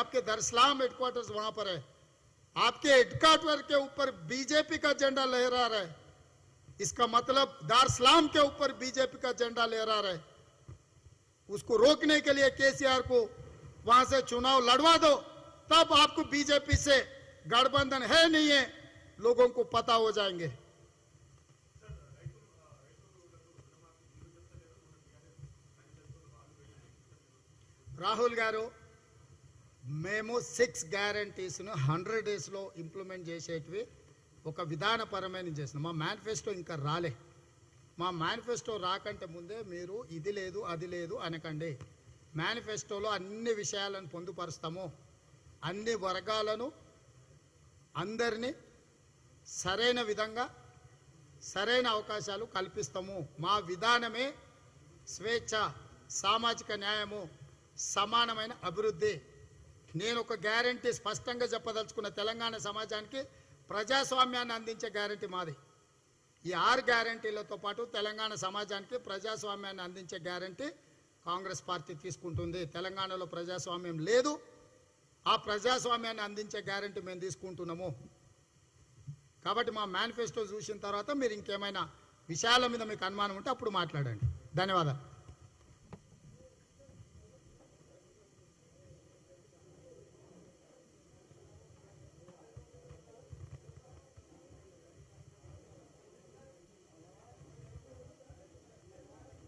आपके दरसलाम हेडक्वार्टर वहाँ पर है। आपके हेडक्वार्टर के ऊपर बीजेपी का झंडा लहरा रहा है। इसका मतलब दारसलाम के ऊपर बीजेपी का झंडा लहरा रहा है। उसको रोकने के लिए केसीआर को वहाँ से चुनाव लड़वा दो, तब आपको बीजेपी से गठबंधन है नहीं है, लोगों को पता हो जाएँगे। राहुल गारो మేము సిక్స్ గ్యారంటీస్ను హండ్రెడ్ డేస్లో ఇంప్లిమెంట్ చేసేటివి ఒక విధానపరమైన చేసినాం మా మేనిఫెస్టో ఇంకా రాలే. మా మేనిఫెస్టో రాకంటే ముందే మీరు ఇది లేదు అది లేదు అనకండి. మేనిఫెస్టోలో అన్ని విషయాలను పొందుపరుస్తాము. అన్ని వర్గాలను అందరినీ సరైన విధంగా సరైన అవకాశాలు కల్పిస్తాము. మా విధానమే స్వేచ్ఛ సామాజిక న్యాయము సమానమైన అభివృద్ధి. నేను ఒక గ్యారంటీ స్పష్టంగా చెప్పదలుచుకున్న తెలంగాణ సమాజానికి ప్రజాస్వామ్యాన్ని అందించే గ్యారంటీ మాది. ఈ ఆరు గ్యారంటీలతో పాటు తెలంగాణ సమాజానికి ప్రజాస్వామ్యాన్ని అందించే గ్యారంటీ కాంగ్రెస్ పార్టీ తీసుకుంటుంది. తెలంగాణలో ప్రజాస్వామ్యం లేదు. ఆ ప్రజాస్వామ్యాన్ని అందించే గ్యారంటీ మేము తీసుకుంటున్నాము. కాబట్టి మా మేనిఫెస్టో చూసిన తర్వాత మీరు ఇంకేమైనా విషయాల మీద మీకు అనుమానం ఉంటే అప్పుడు మాట్లాడండి. ధన్యవాదాలు.